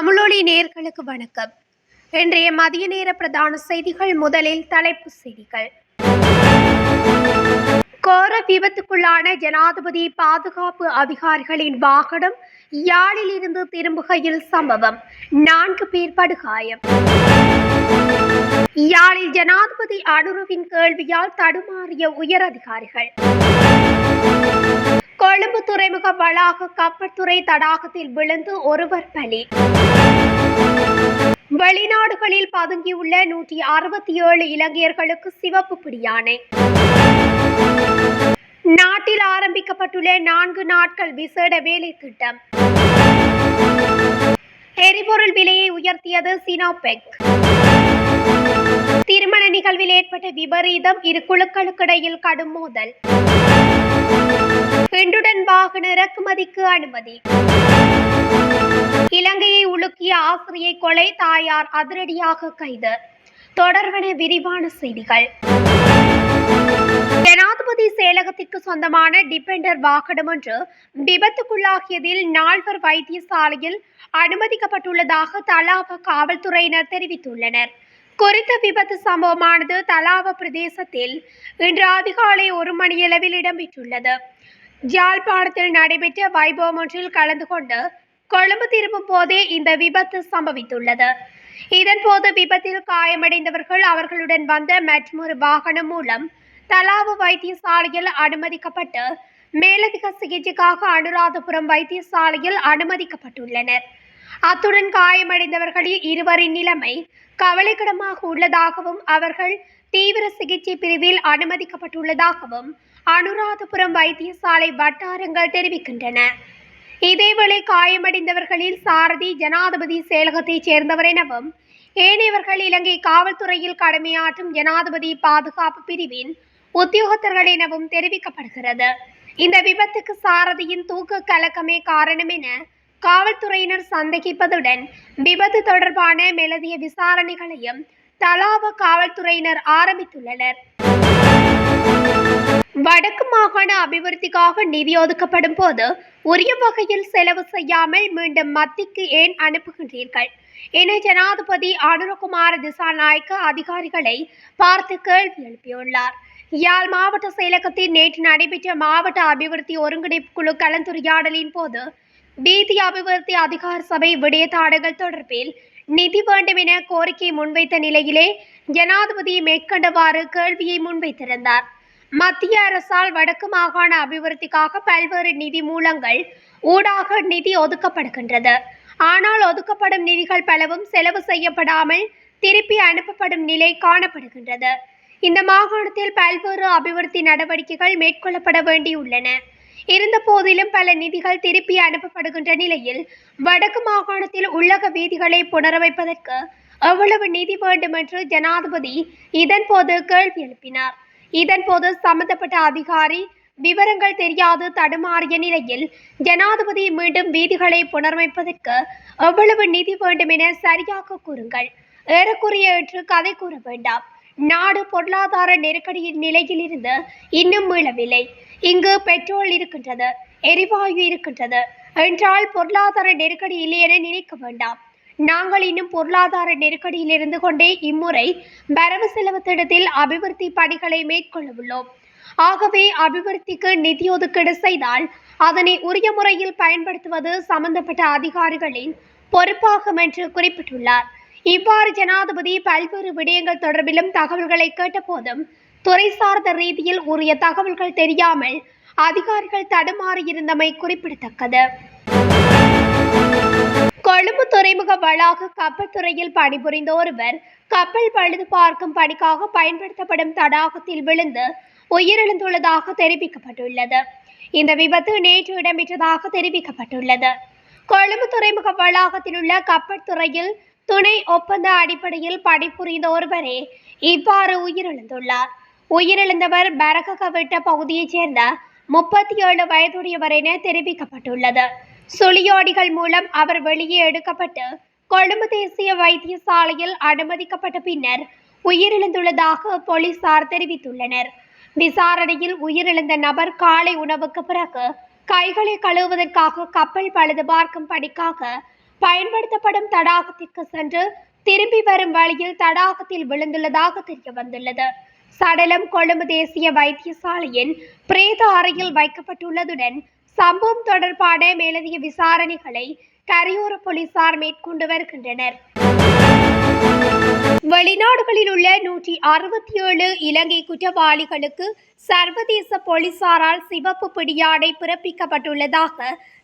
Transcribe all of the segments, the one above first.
தமிழொலி நேர்களுக்கு வணக்கம். இன்றைய மதிய நேர பிரதான செய்திகள் முதலில் தலைப்பு செய்திகள். கோர விபத்துக்குள்ளான ஜனாதிபதி பாதுகாப்பு அதிகாரிகளின் வாகனம் யாழில் இருந்து திரும்புகையில் சம்பவம். நான்கு பேர் படுகாயம். யாழில் ஜனாதிபதி அனுருவின் கேள்வியால் தடுமாறிய உயர் அதிகாரிகள் கொழும்பு துறைமுக வளாக கப்பற்துறை தடாகத்தில் விழுந்து ஒருவர் பலி. வெளிநாடுகளில் பதுங்கியுள்ள நூற்றி அறுபத்தி ஏழு இலங்கையர்களுக்கு சிவப்பு பிடியானை நாட்டில் ஆரம்பிக்கப்பட்டுள்ள நான்கு நாட்கள் விசேட வேலை திட்டம். எரிபொருள் விலையை உயர்த்தியது சினோபெக். திருமண நிகழ்வில் ஏற்பட்ட விபரீதம் இரு குழுக்களுக்கிடையில் கடும் மோதல். பெண்டுடன் வாகன இறக்குமதிக்கு அனுமதி. இலங்கையை உலுக்கிய ஆசிரியை கொலை தாயார் அதிரடியாக கைது. தொடர்வன விரிவான செய்திகள். ஜனாதிபதி செயலகத்திற்கு சொந்தமான டிபெண்டர் வாகனம் ஒன்று விபத்துக்குள்ளாகியதில் நால்வர் வைத்தியசாலையில் அனுமதிக்கப்பட்டுள்ளதாக தலாவ காவல்துறையினர் தெரிவித்துள்ளனர். குறித்த விபத்து சம்பவமானது தலாவ பிரதேசத்தில் இன்று அதிகாலை ஒரு மணியளவில் இடம்பெற்றுள்ளது. ஜாழ்ப்பாணத்தில் நடைபெற்ற வைபவம் ஒன்றில் கலந்து கொண்டு கொழும்பு திரும்பும் போதே இந்த விபத்து சம்பவித்துள்ளது. இதன்போது விபத்தில் காயமடைந்தவர்கள் அவர்களுடன் வந்த மற்றொரு வாகனம் மூலம் தலாவு வைத்தியசாலையில் அனுமதிக்கப்பட்டு மேலதிக சிகிச்சைக்காக அனுராதபுரம் வைத்தியசாலையில் அனுமதிக்கப்பட்டுள்ளனர். அத்துடன் காயமடைந்தவர்களில் இருவரின் நிலைமை கவலைக்கிடமாக உள்ளதாகவும் அவர்கள் தீவிர சிகிச்சை பிரிவில் அனுமதிக்கப்பட்டுள்ளதாகவும் அனுராதபுரம் வைத்தியசாலை வட்டாரங்கள் தெரிவிக்கின்றன. இதேவேளை காயமடைந்தவர்களில் சாரதி ஜனாதிபதி செயலகத்தைச் சேர்ந்தவர் எனவும் ஏனையவர்கள் இலங்கை காவல்துறையில் கடமையாற்றும் ஜனாதிபதி பாதுகாப்பு பிரிவின் உத்தியோகத்தர்கள் எனவும் தெரிவிக்கப்படுகிறது. இந்த விபத்துக்கு சாரதியின் தூக்க கலக்கமே காரணம் என காவல்துறையினர் சந்தேகிப்பதுடன் விபத்து தொடர்பான மேலதிக விசாரணைகளையும் தலாவ காவல்துறையினர் ஆரம்பித்துள்ளனர். வடக்கு மாகாண அபிவிருத்திக்காக நிதி ஒதுக்கப்படும் போது உரிய வகையில் செலவு செய்யாமல் மீண்டும் மத்திக்கு ஏன் அனுப்புகின்றீர்கள்? என ஜனாதிபதி அனுரகுமார திசாநாயக்க அதிகாரிகளை பார்த்து கேள்வி எழுப்பியுள்ளார். யாழ் மாவட்ட செயலகத்தில் நேற்று நடைபெற்ற மாவட்ட அபிவிருத்தி ஒருங்கிணைப்பு குழு கலந்துரையாடலின் போது வீதி அபிவிருத்தி அதிகார சபை விடயத்தாடுகள் தொடர்பில் நிதி வேண்டும் என கோரிக்கை முன்வைத்த நிலையிலே ஜனாதிபதி மேற்கண்டவாறு கேள்வியை முன்வைத்திருந்தார். மத்திய அரசால் வடக்கு மாகாண அபிவிருத்திக்காக பல்வேறு நிதி மூலங்கள் ஊடாக நிதி ஒதுக்கப்படுகின்றது. ஆனால் ஒதுக்கப்படும் நிதிகள் பலவும் செலவு செய்யப்படாமல் திருப்பி அனுப்பப்படும் நிலை காணப்படுகின்றது. இந்த மாகாணத்தில் பல்வேறு அபிவிருத்தி நடவடிக்கைகள் மேற்கொள்ளப்பட வேண்டியுள்ளன. இருந்த போதிலும் பல நிதிகள் திருப்பி அனுப்பப்படுகின்ற நிலையில் வடக்கு மாகாணத்தில் உள்ளக வீதிகளை புனரமைப்பதற்கு எவ்வளவு நிதி வேண்டும் என்று ஜனாதிபதி இதன்போது கேள்வி எழுப்பினார். இதன்போது சம்பந்தப்பட்ட அதிகாரி விவரங்கள் தெரியாது தடுமாறிய நிலையில் ஜனாதிபதி மீண்டும் வீதிகளை புனரமைப்பதற்கு எவ்வளவு நிதி வேண்டும் என சரியாக கூறுங்கள். ஏறக்குறைய என்று கதை கூற வேண்டாம். நாடு பொருளாதார நெருக்கடியின் நிலையில் இருந்து இன்னும் மீளவில்லை. இங்கு பெட்ரோல் இருக்கின்றது எரிவாயு இருக்கின்றது. என்றால் பொருளாதார நெருக்கடி இல்லை என நினைக்க வேண்டாம். நாங்கள் இன்னும் பொருளாதார நெருக்கடியில் இருந்து கொண்டே இம்முறை வரவு செலவு திட்டத்தில் அபிவிருத்தி பணிகளை மேற்கொள்ளவுள்ளோம் ஆகவே அபிவிருத்திக்கு நிதி ஒதுக்கீடு செய்தால் அதனை உரிய முறையில் பயன்படுத்துவது சம்பந்தப்பட்ட அதிகாரிகளின் பொறுப்பாகும் என்று குறிப்பிட்டுள்ளார். இவ்வாறு ஜனாதிபதி பல்வேறு விடயங்கள் தொடர்பிலும் தகவல்களை கேட்டபோதும் துறை சார்ந்த ரீதியில் உரிய தகவல்கள் தெரியாமல் அதிகாரிகள் தடுமாறியிருந்தமை குறிப்பிடத்தக்கது. துறைமுக வளாக கப்பல் துறையில் பணிபுரிந்த ஒருவர் கப்பல் பழுது பார்க்கும் பணிக்காக பயன்படுத்தப்படும் தடாகத்தில் விழுந்து உயிரிழந்துள்ளதாக தெரிவிக்கப்பட்டுள்ளது. இந்த விபத்து நேற்று இடம்பெற்றதாக தெரிவிக்கப்பட்டுள்ளது. கொழும்பு துறைமுக வளாகத்தில் உள்ள கப்பல் துறையில் துணை ஒப்பந்த அடிப்படையில் பணிபுரிந்த ஒருவரே இவ்வாறு உயிரிழந்துள்ளார். உயிரிழந்தவர் பரககவிட்ட பகுதியைச் சேர்ந்த முப்பத்தி ஏழு வயதுடையவர் என தெரிவிக்கப்பட்டுள்ளது. சுழியோடிகள் மூலம் அவர் வெளியே எடுக்கப்பட்டு கொழும்பு தேசிய வைத்தியசாலையில் அனுமதிக்கப்பட்ட பின்னர் உயிரிழந்துள்ளதாக போலீசார் தெரிவித்துள்ளனர். விசாரணையில் உயிரிழந்த நபர் காலை உணவுக்கு பிறகு கைகளை கழுவுவதற்காக கப்பல் பழுது பார்க்கும் பணிக்காக பயன்படுத்தப்படும் தடாகத்திற்கு சென்று திரும்பி வரும் வழியில் தடாகத்தில் விழுந்துள்ளதாக தெரிய வந்துள்ளது சடலம் கொழும்பு தேசிய வைத்தியசாலையின் பிரேத அறையில் வைக்கப்பட்டுள்ளதுடன் சம்பவம் தொடர்பான மேலதிக விசாரணைகளை கரையோர போலீசார் மேற்கொண்டு வருகின்றனர். வெளிநாடுகளில் உள்ள நூற்றி அறுபத்தி ஏழு இலங்கை குற்றவாளிகளுக்கு சர்வதேச போலீசாரால் சிவப்பு பிடியாடை பிறப்பிக்கப்பட்டுள்ளதாக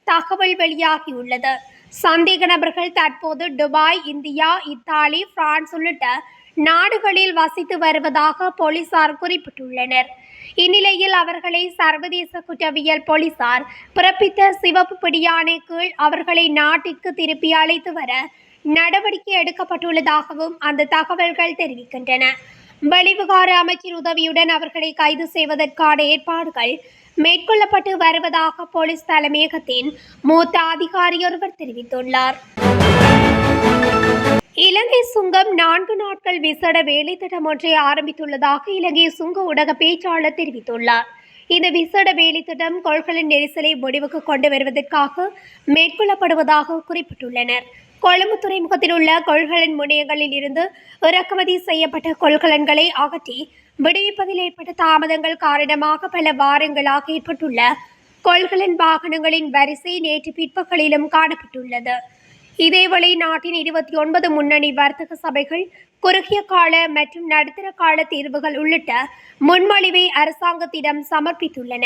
தகவல் வெளியாகியுள்ளது. சந்தேக நபர்கள் தற்போது துபாய் இந்தியா இத்தாலி பிரான்ஸ் உள்ளிட்ட நாடுகளில் வசித்து வருவதாக போலீசார் குறிப்பிட்டுள்ளனர். இந்நிலையில் அவர்களை சர்வதேச குற்றவியல் போலீசார் பிறப்பித்த சிவப்பு பிடியாணை கீழ் அவர்களை நாட்டிற்கு திருப்பி அழைத்து வர நடவடிக்கை எடுக்கப்பட்டுள்ளதாகவும் அந்த தகவல்கள் தெரிவிக்கின்றன. வெளிவிகார அமைச்சர் உதவியுடன் அவர்களை கைது செய்வதற்கான ஏற்பாடுகள் மேற்கொள்ளப்பட்டு வருவதாக போலீஸ் தலைமையகத்தின் மூத்த அதிகாரி ஒருவர் தெரிவித்துள்ளார். இலங்கை சுங்கம் நான்கு நாட்கள் விசேட வேலைத்திட்டம் ஒன்றை ஆரம்பித்துள்ளதாக இலங்கை சுங்க ஊடக பேச்சாளர் தெரிவித்துள்ளார். இந்த விசேட வேலைத்திட்டம் திட்டம் நெரிசலை முடிவுக்கு கொண்டு வருவதற்காக மேற்கொள்ளப்படுவதாக குறிப்பிட்டுள்ளனர். கொழும்பு துறைமுகத்தில் உள்ள கொள்கலன் முனையங்களில் இருந்து இறக்குமதி செய்யப்பட்ட கொள்கலன்களை அகற்றி விடுவிப்பதில் ஏற்பட்ட தாமதங்கள் காரணமாக பல வாரங்களாக ஏற்பட்டுள்ள கொள்கலன் வாகனங்களின் வரிசை நேற்று பிற்பகலிலும் காணப்பட்டுள்ளது. இதேவேளை நாட்டின் இருபத்தி ஒன்பது முன்னணி வர்த்தக சபைகள் குறுகிய கால மற்றும் நடுத்தர கால தீர்வுகள் உள்ளிட்ட முன்மொழிவை அரசாங்கத்திடம் சமர்ப்பித்துள்ளன.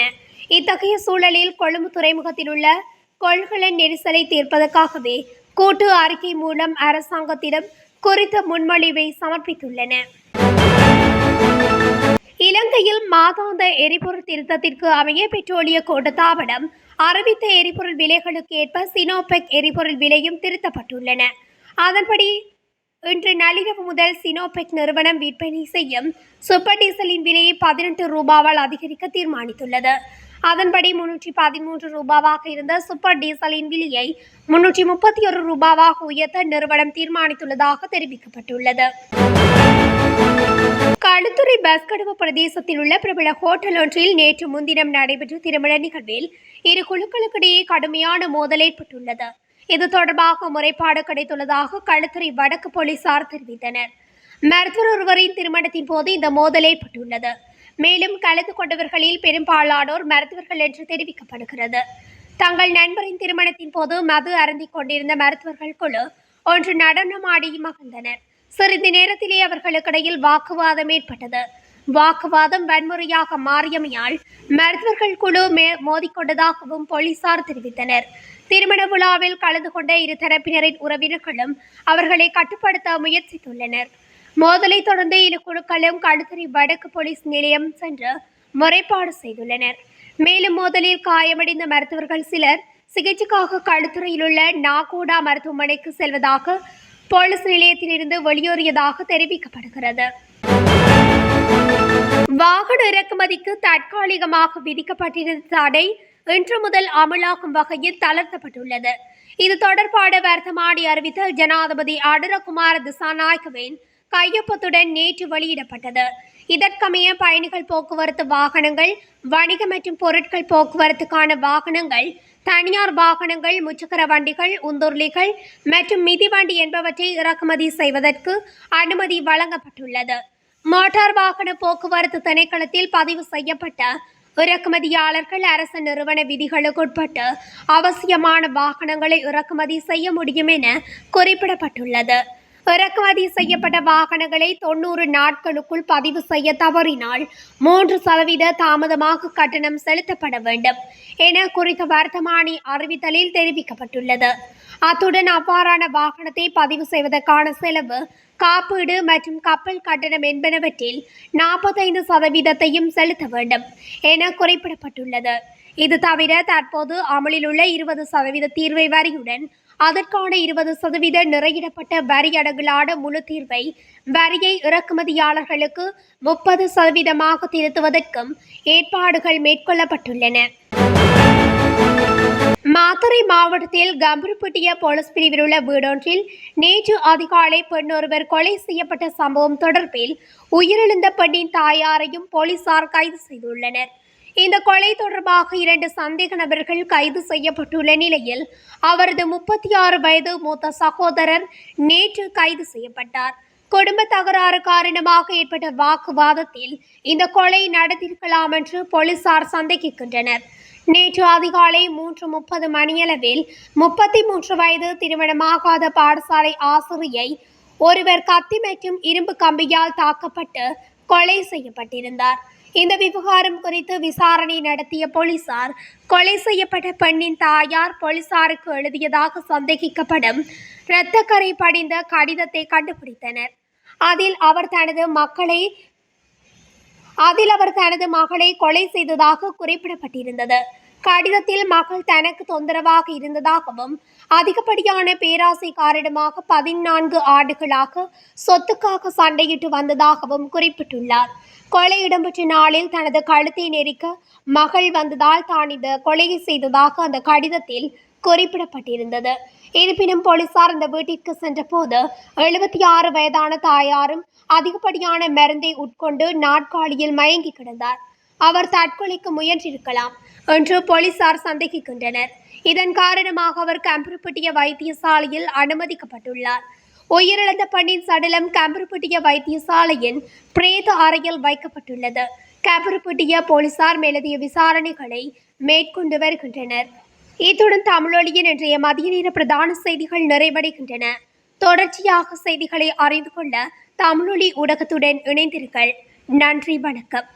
இத்தகைய சூழலில் கொழும்பு துறைமுகத்தில் உள்ள கொள்கலன் நெரிசலை தீர்ப்பதற்காகவே கூட்டு அறிக்கை மூலம் அரசாங்கத்திடம் குறித்த முன்மொழிவை சமர்ப்பித்துள்ளன. இலங்கையில் மாதாந்த எரிபொருள் திருத்தத்திற்கு அமைய பெட்ரோலிய கூட்டத்தாபனம் அறிவித்த எரிபொருள் விலைகளுக்கு ஏற்ப சினோபெக் எரிபொருள் விலையும் திருத்தப்பட்டுள்ளன. அதன்படி இன்று நள்ளிரவு முதல் சினோபெக் நிறுவனம் விற்பனை செய்யும் சூப்பர் டீசலின் விலையை பதினெட்டு ரூபாவால் அதிகரிக்க தீர்மானித்துள்ளது. அதன்படி முன்னூற்றி பதிமூன்று ரூபாவாக இருந்த சூப்பர் டீசலின் விலையை முன்னூற்றி முப்பத்தி ஒரு ரூபாவாக உயர்த்த நிறுவனம் தீர்மானித்துள்ளதாக தெரிவிக்கப்பட்டுள்ளது. களுத்துறை பஸ்கடுவ பிரதேசத்தில் உள்ள பிரபல ஹோட்டல் ஒன்றில் நேற்று முன்தினம் நடைபெற்ற திருமண நிகழ்வில் இரு குழுக்களுக்கிடையே கடுமையான மோதல் ஏற்பட்டுள்ளது. இது தொடர்பாக முறைப்பாடு கிடைத்துள்ளதாக களுத்துறை வடக்கு போலீசார் தெரிவித்தனர். மருத்துவர் ஒருவரின் திருமணத்தின் போது இந்த மோதல் ஏற்பட்டுள்ளது. மேலும் கலந்து கொண்டவர்களில் பெரும்பாலானோர் மருத்துவர்கள் என்று தெரிவிக்கப்படுகிறது. தங்கள் நண்பரின் திருமணத்தின் போது மது அருந்திக் கொண்டிருந்த மருத்துவர்கள் குழு ஒன்று நடனமாடி மகிழ்ந்தனர். சிறிது நேரத்திலே அவர்களுக்கிடையில் வாக்குவாதம் ஏற்பட்டது. வாக்குவாதம் வன்முறையாக மாறியமையால் மருத்துவர்கள் குழு மே மோதிக்கொண்டதாகவும் போலீசார் தெரிவித்தனர். திருமண விழாவில் கலந்து கொண்ட இரு தரப்பினரின் உறவினர்களும் அவர்களை கட்டுப்படுத்த முயற்சித்துள்ளனர். மோதலை தொடர்ந்து இரு குழுக்களும் களுத்துறை வடக்கு போலீஸ் நிலையம் சென்று முறைப்பாடு செய்துள்ளனர். மேலும் மோதலில் காயமடைந்த மருத்துவர்கள் சிலர் சிகிச்சைக்காக களுத்துறையில் உள்ள நாகோடா மருத்துவமனைக்கு செல்வதாக போலீஸ் நிலையத்திலிருந்து வெளியேறியதாக தெரிவிக்கப்படுகிறது. வாகன இறக்குமதிக்கு தற்காலிகமாக விதிக்கப்பட்டிருந்த தடை இன்று முதல் அமலாகும் வகையில் தளர்த்தப்பட்டுள்ளது. இது தொடர்பான வர்த்தமானி அறிவித்த ஜனாதிபதி அனுரகுமார திசாநாயக்கவின் கையொப்பத்துடன் நேற்று வெளியிடப்பட்டது. இதற்கமைய பயணிகள் போக்குவரத்து வாகனங்கள் வணிக மற்றும் பொருட்கள் போக்குவரத்துக்கான வாகனங்கள் தனியார் வாகனங்கள் முச்சக்கர வண்டிகள் உந்துருளிகள் மற்றும் மிதிவண்டி என்பவற்றை இறக்குமதி செய்வதற்கு அனுமதி வழங்கப்பட்டுள்ளது. மோட்டார் வாகன போக்குவரத்து திணைக்களத்தில் பதிவு செய்யப்பட்ட இறக்குமதியாளர்கள் அரசு நிறுவன விதிகளுக்குட்பட்டு அவசியமான வாகனங்களை இறக்குமதி செய்ய முடியும் என குறிப்பிடப்பட்டுள்ளது. இறக்குமதி செய்யப்பட்ட வாகனங்களை தொண்ணூறு நாட்களுக்குள் பதிவு செய்ய தவறினால் மூன்று சதவீத தாமதமாக கட்டணம் செலுத்தப்பட வேண்டும் என குறித்த வர்த்தமானி அறிவித்தலில் தெரிவிக்கப்பட்டுள்ளது. அத்துடன் அவ்வாறான வாகனத்தை பதிவு செய்வதற்கான செலவு காப்பீடு மற்றும் கப்பல் கட்டணம் என்பனவற்றில் நாற்பத்தைந்து சதவீதத்தையும் செலுத்த வேண்டும் என குறிப்பிடப்பட்டுள்ளது. இது தவிர தற்போது அமலில் உள்ள இருபது சதவீத தீர்வை வரியுடன் அதற்கான இருபது சதவீத நிறையிடப்பட்ட வரி அடங்கலான முழு தீர்வை வரியை இறக்குமதியாளர்களுக்கு முப்பது சதவீதமாக திருத்துவதற்கும் ஏற்பாடுகள் மேற்கொள்ளப்பட்டுள்ளன. மாத்தறை மாவட்டத்தில் கம்பருப்பட்டிய போலீஸ் பிரிவில் உள்ள வீடொன்றில் நேற்று அதிகாலை பெண்ணொருவர் கொலை செய்யப்பட்ட சம்பவம் தொடர்பில் உயிரிழந்த பெண்ணின் தாயாரையும் போலீசார் கைது செய்துள்ளனர். இந்த கொலை தொடர்பாக இரண்டு சந்தேக நபர்கள் கைது செய்யப்பட்டுள்ள நிலையில் அவரது முப்பத்தி ஆறு வயது மூத்த சகோதரர் நேற்று கைது செய்யப்பட்டார். குடும்ப தகராறு காரணமாக ஏற்பட்ட வாக்குவாதத்தில் இந்த கொலை நடந்திருக்கலாம் என்று போலீசார் சந்தேகிக்கின்றனர். நேற்று அதிகாலை மூன்று முப்பது மணியளவில் முப்பத்தி மூன்று வயது திருமணமாகாத பாடசாலை ஆசிரியை ஒருவர் கத்தி மற்றும் இரும்பு கம்பியால் தாக்கப்பட்டு கொலை செய்யப்பட்டிருந்தார். இந்த விவகாரம் குறித்து விசாரணை நடத்திய போலீசார் கொலை செய்யப்பட்ட பெண்ணின் தாயார் போலீசாருக்கு எழுதியதாக சந்தேகிக்கப்படும் இரத்தக்கரை படிந்த கடிதத்தை கண்டுபிடித்தனர். அதில் அவர் தனது மக்களை அதில் அவர் தனது மகளை கொலை செய்ததாக குறிப்பிடப்பட்டிருந்தது. கடிதத்தில் மகள் தனக்கு தொந்தரவாக இருந்ததாகவும் அதிகப்படியான பேராசைக்காரிடமாக பதினான்கு ஆண்டுகளாக சொத்துக்காக சண்டையிட்டு வந்ததாகவும் குறிப்பிட்டுள்ளார். கொலை இடம்பெற்ற நாளில் தனது கழுத்தை நெரிக்க மகள் வந்ததால் தான் இந்த கொலையை செய்ததாக அந்த கடிதத்தில் குறிப்பிடப்பட்டிருந்தது. இருப்பினும் போலீசார் அந்த வீட்டிற்கு சென்றபோது எழுபத்தி ஆறு வயதான தாயாரும் அதிகப்படியான மருந்தை உட்கொண்டு நாட்காலியில் மயங்கி கிடந்தார். அவர் தற்கொலைக்கு முயன்றிருக்கலாம் என்று போலீசார் சந்தேகிக்கின்றனர். இதன் காரணமாக அவர் கம்பருப்பட்டிய வைத்தியசாலையில் அனுமதிக்கப்பட்டுள்ளார். உயிரிழந்த பெண்ணின் சடலம் கம்பருப்பட்டிய வைத்தியசாலையின் பிரேத அறையில் வைக்கப்பட்டுள்ளது. கம்பருப்பட்டிய போலீசார் மேலதிய விசாரணைகளை மேற்கொண்டு வருகின்றனர். இத்துடன் தமிழொலியின் இன்றைய மதிய நேர பிரதான செய்திகள் நிறைவடைகின்றன. தொடர்ச்சியாக செய்திகளை அறிந்து கொள்ள தமிழொலி ஊடகத்துடன் இணைந்தீர்கள் நன்றி வணக்கம்.